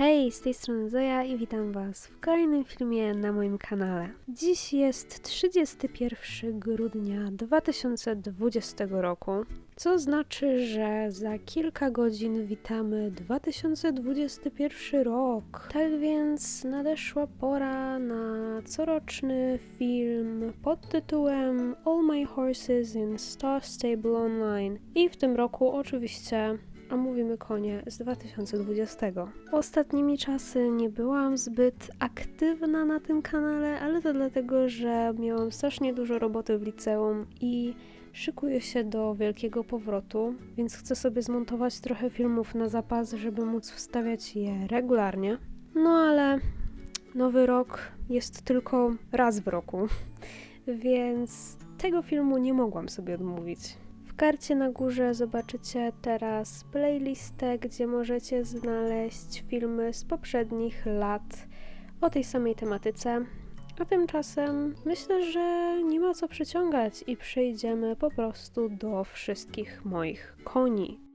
Hej, z tej strony Zoja i witam Was w kolejnym filmie na moim kanale. Dziś jest 31 grudnia 2020 roku, co znaczy, że za kilka godzin witamy 2021 rok. Tak więc nadeszła pora na coroczny film pod tytułem All My Horses in Star Stable Online. I w tym roku oczywiście a mówimy konie z 2020. Ostatnimi czasy nie byłam zbyt aktywna na tym kanale, ale to dlatego, że miałam strasznie dużo roboty w liceum i szykuję się do wielkiego powrotu, więc chcę sobie zmontować trochę filmów na zapas, żeby móc wstawiać je regularnie. No ale nowy rok jest tylko raz w roku, więc tego filmu nie mogłam sobie odmówić. Karcie na górze zobaczycie teraz playlistę, gdzie możecie znaleźć filmy z poprzednich lat o tej samej tematyce. A tymczasem myślę, że nie ma co przeciągać i przejdziemy po prostu do wszystkich moich koni.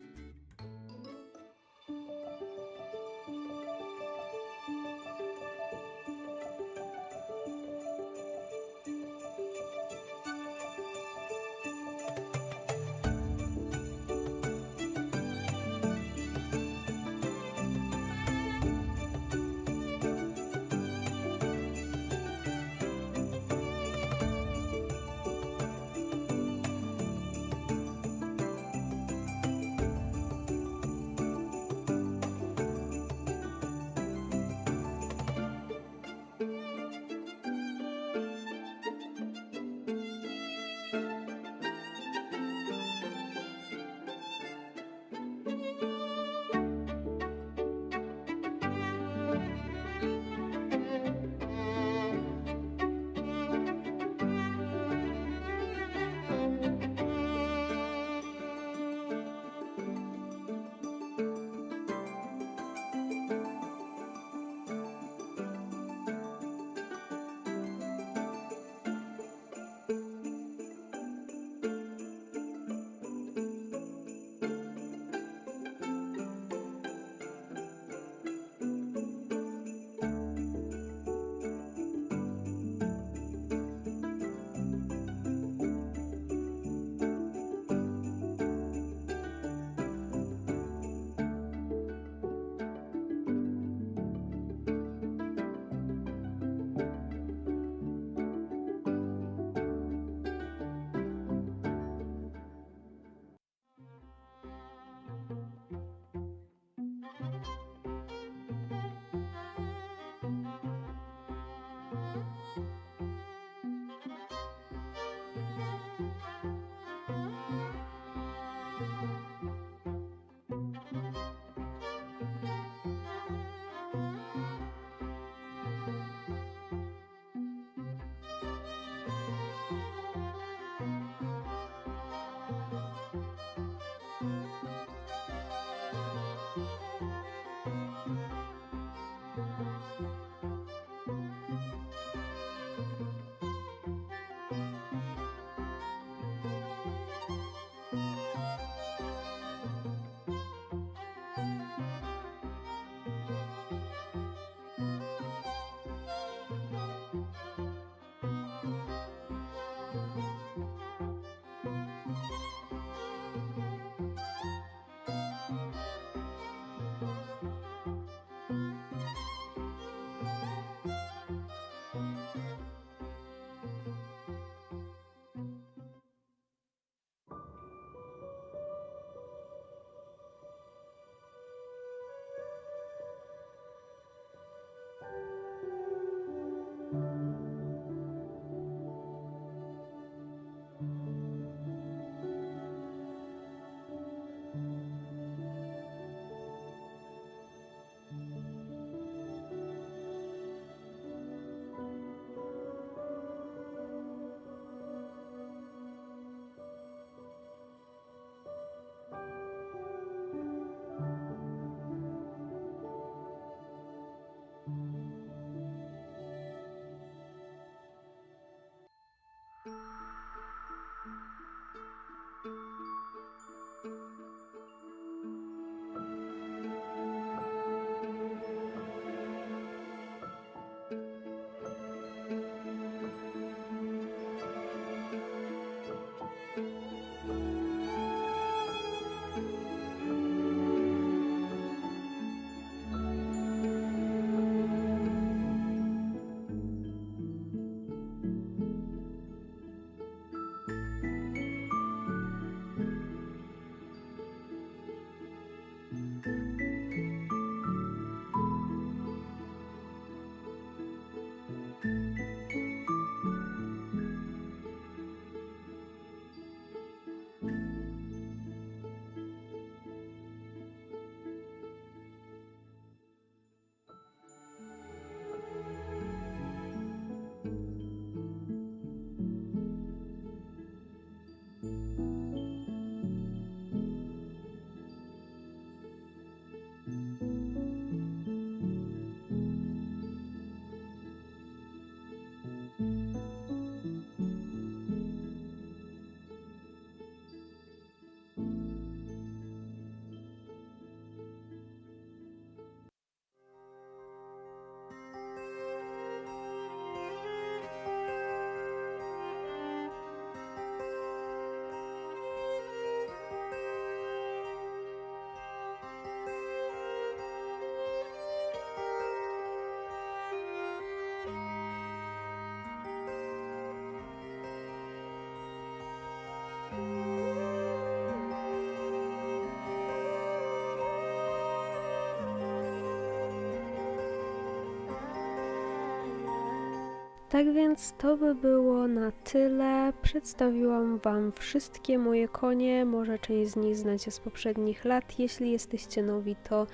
Tak więc to by było na tyle. Przedstawiłam Wam wszystkie moje konie. Może część z nich znacie z poprzednich lat. Jeśli jesteście nowi, to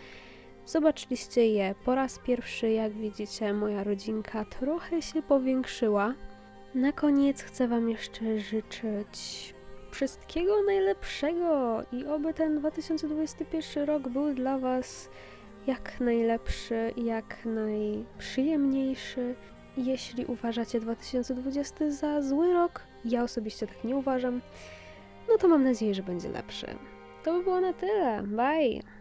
zobaczyliście je po raz pierwszy. Jak widzicie, moja rodzinka trochę się powiększyła. Na koniec chcę Wam jeszcze życzyć wszystkiego najlepszego i oby ten 2021 rok był dla Was jak najlepszy, jak najprzyjemniejszy. Jeśli uważacie 2020 za zły rok, ja osobiście tak nie uważam, no to mam nadzieję, że będzie lepszy. To by było na tyle. Bye!